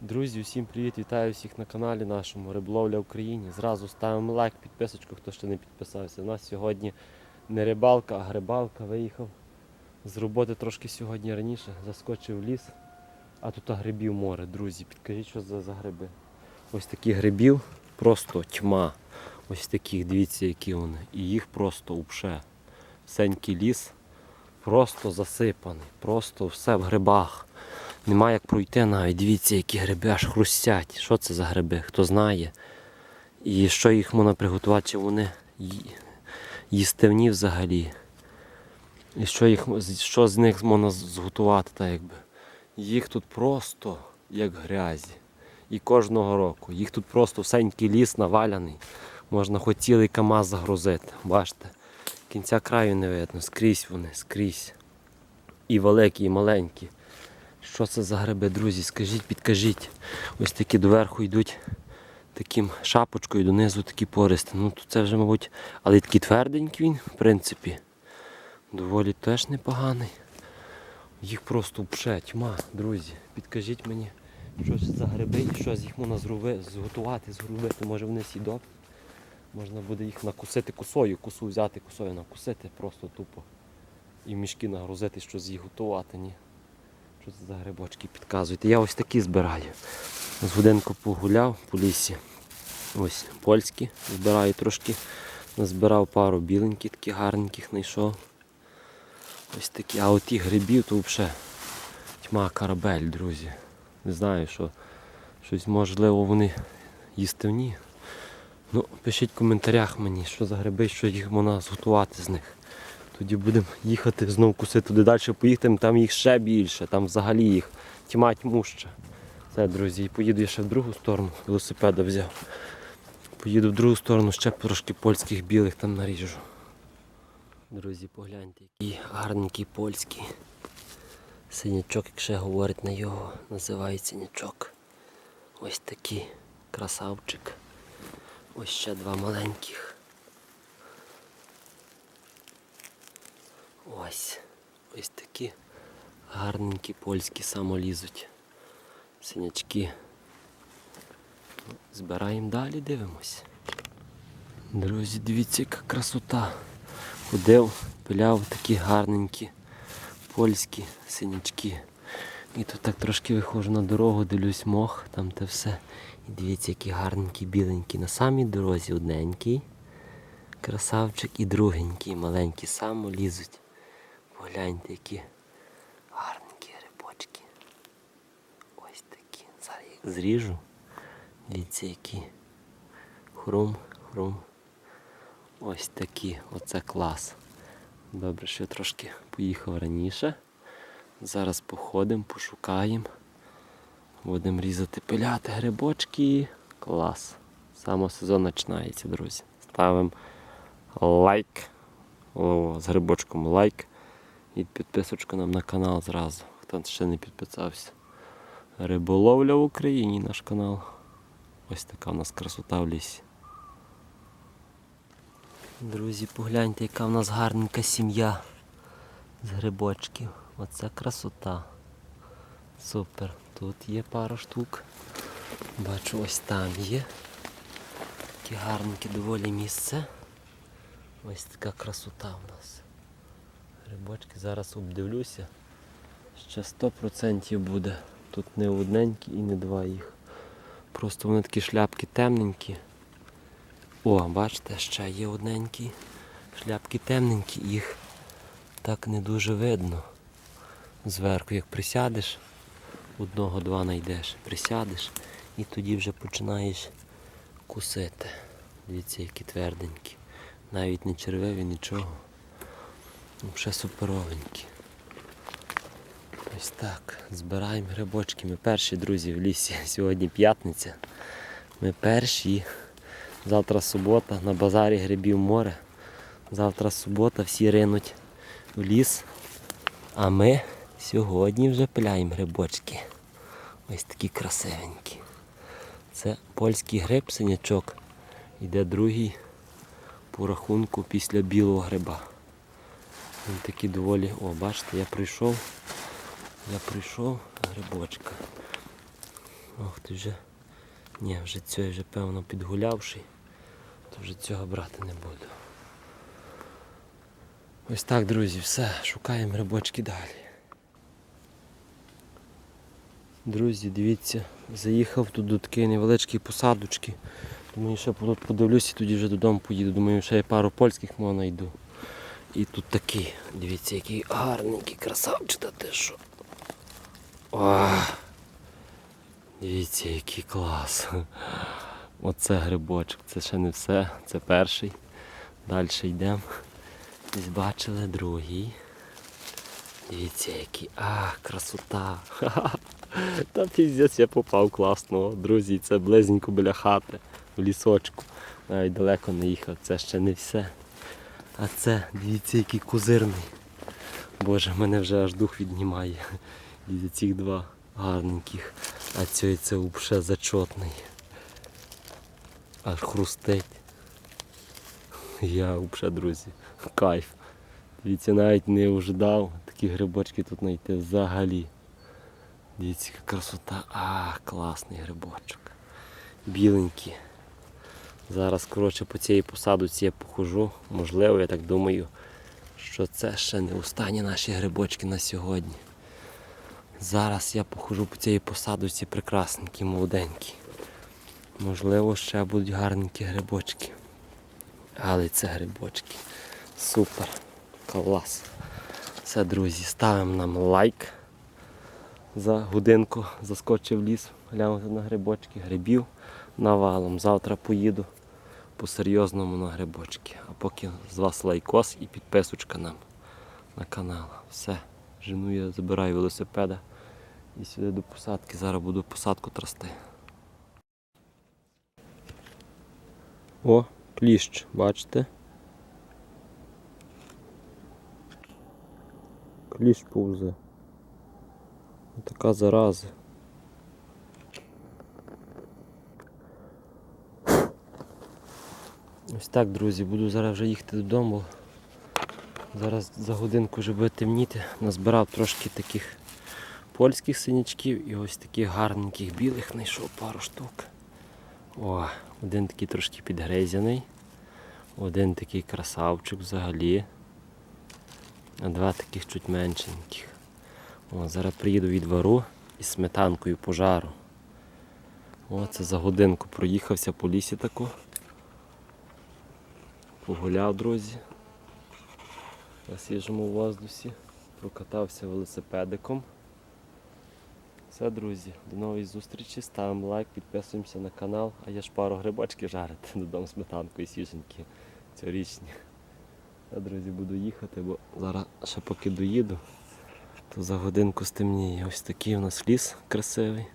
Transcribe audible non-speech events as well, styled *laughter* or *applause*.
Друзі, усім привіт! Вітаю всіх на каналі нашому Риболовля Україні. Зразу ставимо лайк, підписочку, хто ще не підписався. У нас сьогодні не рибалка, а грибалка. Виїхав з роботи трошки сьогодні раніше, заскочив ліс, а тут грибів море, друзі. Підкажіть, що за, за гриби. Ось таких грибів просто тьма. Ось таких, дивіться, які вони. І їх просто упше. Сенький ліс просто засипаний, просто все в грибах. Нема як пройти навіть. Дивіться, які гриби аж хрустять. Що це за гриби? Хто знає? І що їх можна приготувати? Чи вони їстивні взагалі? І що, їх, що з них можна зготувати, так якби? Їх тут просто як грязі. І кожного року. Їх тут просто всенький ліс наваляний. Можна хоч цілий КАМАЗ загрузити. Бачите? Кінця краю не видно. Скрізь вони, скрізь. І великі, і маленькі. Що це за гриби, друзі? Скажіть, підкажіть. Ось такі доверху йдуть таким шапочкою, донизу такі пористи. Ну то це вже, мабуть, але такий тверденький він, в принципі. Доволі теж непоганий. Їх просто пше, тьма, друзі. Підкажіть мені, що це за гриби і що з їх можна зруби, зготувати, зробити. Може вони сідок. Можна буде їх накусити косою, косу взяти, косою накусити просто тупо. І в мішки нагрузити, що з їх готувати, ні. Що це за грибочки підказуєте? Я ось такі збираю. З годинку погуляв по лісі. Ось польські збираю трошки. Назбирав пару біленьких, таких гарненьких знайшов. Ось такі. А от ті грибів то взагалі тьма карабель, друзі. Не знаю, що щось можливо вони їстивні. Ну, пишіть в коментарях мені, що за гриби, що їх можна зготувати з них. Тоді будемо їхати знову кусити туди далі, поїхати, там їх ще більше, там взагалі їх тьма тьмуща. Все, друзі, і поїду я ще в другу сторону, велосипеда взяв. Поїду в другу сторону, ще трошки польських білих там наріжу. Друзі, погляньте, який гарненький польський. Синячок, якщо говорить на його, називається синячок. Ось такий красавчик. Ось ще два маленьких. Ось. Ось такі гарненькі польські самолізуть. Синячки. Збираємо далі, дивимось. Друзі, дивіться, яка красота. Ходив, пиляв такі гарненькі польські синячки. І тут так трошки виходжу на дорогу, дивлюсь мох, там те все. І дивіться, які гарненькі біленькі. На самій дорозі одненький. Красавчик і другенький, маленький, само лізуть. Погляньте, які гарненькі грибочки. Ось такі. Зараз їх зріжу. Дивіться, які. Хрум, хрум. Ось такі. Оце клас. Добре, що я трошки поїхав раніше. Зараз походимо, пошукаємо. Будемо різати пиляти грибочки. Клас. Саме сезон починається, друзі. Ставимо лайк. О, з грибочком лайк. І підписочку нам на канал зразу. Хто ще не підписався. Риболовля в Україні наш канал. Ось така у нас красота в лісі. Друзі, погляньте, яка в нас гарненька сім'я з грибочків. Оце красота. Супер. Тут є пара штук. Бачу, ось там є. Таке гарненьке доволі місце. Ось така красота у нас. Грибочки зараз обдивлюся. Ще 100% буде. Тут не одненькі і не два їх. Просто вони такі шляпки темненькі. О, бачите, ще є одненькі. Шляпки темненькі, їх так не дуже видно. Зверху, як присядеш, одного-два знайдеш, присядеш і тоді вже починаєш кусити. Дивіться, які тверденькі. Навіть не червиві, нічого. Вже суперовенькі. Ось так. Збираємо грибочки. Ми перші друзі в лісі. *laughs* Сьогодні п'ятниця. Ми перші. Завтра субота, на базарі грибів море. Завтра субота, всі ринуть в ліс. А ми сьогодні вже пиляємо грибочки. Ось такі красивенькі. Це польський гриб, синячок. Іде другий по рахунку після білого гриба. Він такий доволі... О, бачите, я прийшов. Я прийшов грибочка. Ох ти вже. Ні, вже цей вже певно підгулявший. То вже цього брати не буду. Ось так, друзі, все, шукаємо грибочки далі. Друзі, дивіться, заїхав тут до такої невеличкої посадочки. Думаю, ще тут подивлюся і тоді вже додому поїду. Думаю, ще я пару польських мов знайду. І тут такий, дивіться, який гарненький красавчик, та ти що. О, дивіться, який клас. Оце грибочок, це ще не все, це перший. Далі йдемо. Десь бачили другий. Дивіться, який. А, красота. *laughs* Та піздець я попав класно. Друзі, це близенько біля хати, в лісочку. Навіть далеко не їхав, це ще не все. А це, дивіться, який козирний. Боже, мене вже аж дух віднімає. Дивіться, цих два гарненьких. А цей це взагалі зачотний. Аж хрустить. Я взагалі, друзі, кайф. Дивіться, навіть не ожидав такі грибочки тут знайти взагалі. Дивіться, яка красота. А, класний грибочок. Біленький. Зараз, коротше, по цій посадці я похожу. Можливо, я так думаю, що це ще не останні наші грибочки на сьогодні. Зараз я похожу по цій посадці прекрасненькі, молоденькі. Можливо, ще будуть гарненькі грибочки. Але це грибочки. Супер. Клас. Все, друзі, ставимо нам лайк. За годинку заскочив ліс, глянути на грибочки, грибів навалом. Завтра поїду по-серйозному на грибочки. А поки з вас лайкос і підписочка нам на канал. Все. Жену я забираю велосипеда і сюди до посадки. Зараз буду посадку трасти. О, кліщ, бачите? Кліщ повзе. Така зараза. Ось так, друзі, буду зараз вже їхати додому. Зараз за годинку вже буде темніти. Назбирав трошки таких польських синячків і ось таких гарненьких білих знайшов пару штук. О, один такий трошки підгризяний, один такий красавчик взагалі, а два таких чуть меншеньких. О, зараз приїду від вару із сметанкою пожару. О, це за годинку проїхався по лісі таку. Погуляв, друзі. На свіжому воздусі. Прокатався велосипедиком. Все, друзі, до нової зустрічі. Ставимо лайк, підписуємося на канал, а я ж пару грибочки жарити *laughs* додому сметанкою свіженькі цьогорічні. Я, друзі, буду їхати, бо зараз ще поки доїду, то за годинку стемніє. Ось такий у нас ліс красивий.